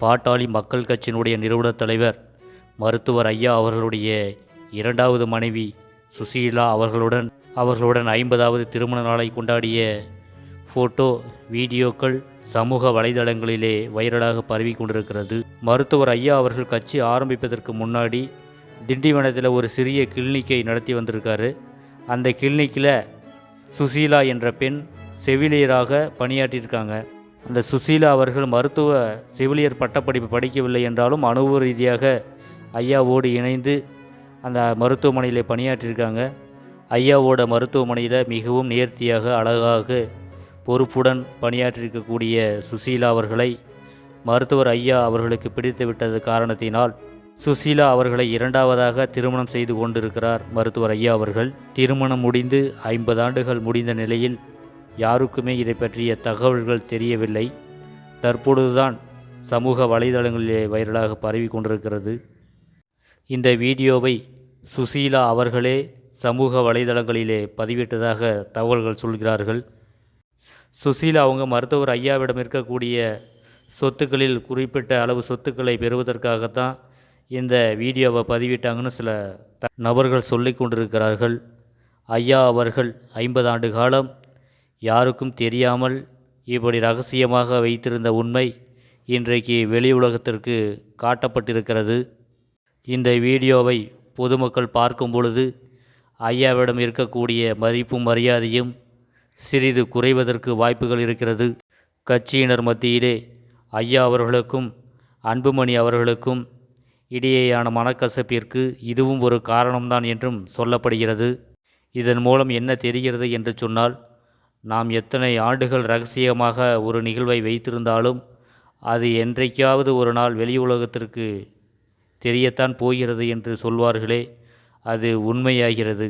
பாட்டாளி மக்கள் கட்சியினுடைய நிறுவனத் தலைவர் மருத்துவர் ஐயா அவர்களுடைய இரண்டாவது மனைவி சுசீலா அவர்களுடன் அவர்களுடன் ஐம்பதாவது திருமண நாளை கொண்டாடிய ஃபோட்டோ வீடியோக்கள் சமூக வலைதளங்களிலே வைரலாக பரவி கொண்டிருக்கிறது. மருத்துவர் ஐயா அவர்கள் கட்சி ஆரம்பிப்பதற்கு முன்னாடி திண்டிவனத்தில் ஒரு சிறிய கிளினிக்கை நடத்தி வந்திருக்காரு. அந்த கிளினிக்கில் சுசீலா என்ற பெண் செவிலியராக பணியாற்றியிருக்காங்க. அந்த சுசீலா அவர்கள் மருத்துவ செவிலியர் பட்டப்படிப்பு படிக்கவில்லை என்றாலும் அனுபவ ரீதியாக ஐயாவோடு இணைந்து அந்த மருத்துவமனையில் பணியாற்றியிருக்காங்க. ஐயாவோட மருத்துவமனையில் மிகவும் நேர்த்தியாக அழகாக பொறுப்புடன் பணியாற்றியிருக்கக்கூடிய சுசீலா அவர்களை மருத்துவர் ஐயா அவர்களுக்கு பிடித்து விட்டது காரணத்தினால் சுசீலா அவர்களை இரண்டாவதாக திருமணம் செய்து கொண்டிருக்கிறார் மருத்துவர் ஐயா அவர்கள். திருமணம் முடிந்து ஐம்பது ஆண்டுகள் முடிந்த நிலையில் யாருக்குமே இதை பற்றிய தகவல்கள் தெரியவில்லை. தற்பொழுதுதான் சமூக வலைதளங்களிலே வைரலாக பரவி கொண்டிருக்கிறது. இந்த வீடியோவை சுசீலா அவர்களே சமூக வலைதளங்களிலே பதிவிட்டதாக தகவல்கள் சொல்கிறார்கள். சுசீலா அவங்க மருத்துவர் ஐயாவிடம் இருக்கக்கூடிய சொத்துக்களில் குறிப்பிட்ட அளவு சொத்துக்களை பெறுவதற்காகத்தான் இந்த வீடியோவை பதிவிட்டாங்கன்னு சில த நபர்கள் சொல்லிக் கொண்டிருக்கிறார்கள். ஐயா அவர்கள் ஐம்பது ஆண்டு காலம் யாருக்கும் தெரியாமல் இப்படி ரகசியமாக வைத்திருந்த உண்மை இன்றைக்கு வெளி உலகத்திற்கு காட்டப்பட்டிருக்கிறது. இந்த வீடியோவை பொதுமக்கள் பார்க்கும் பொழுது ஐயாவிடம் இருக்கக்கூடிய மதிப்பும் மரியாதையும் சிறிது குறைவதற்கு வாய்ப்புகள் இருக்கிறது. கட்சியினர் மத்தியிலே ஐயா அவர்களுக்கும் அன்புமணி அவர்களுக்கும் இடையேயான மனக்கசப்பிற்கு இதுவும் ஒரு காரணம்தான் என்றும் சொல்லப்படுகிறது. இதன் மூலம் என்ன தெரிகிறது என்று சொன்னால் நாம் எத்தனை ஆண்டுகள் ரகசியமாக ஒரு நிகழ்வை வைத்திருந்தாலும் அது என்றைக்காவது ஒரு நாள் வெளி உலகத்திற்கு தெரியத்தான் போகிறது என்று சொல்வார்களே அது உண்மையாகிறது.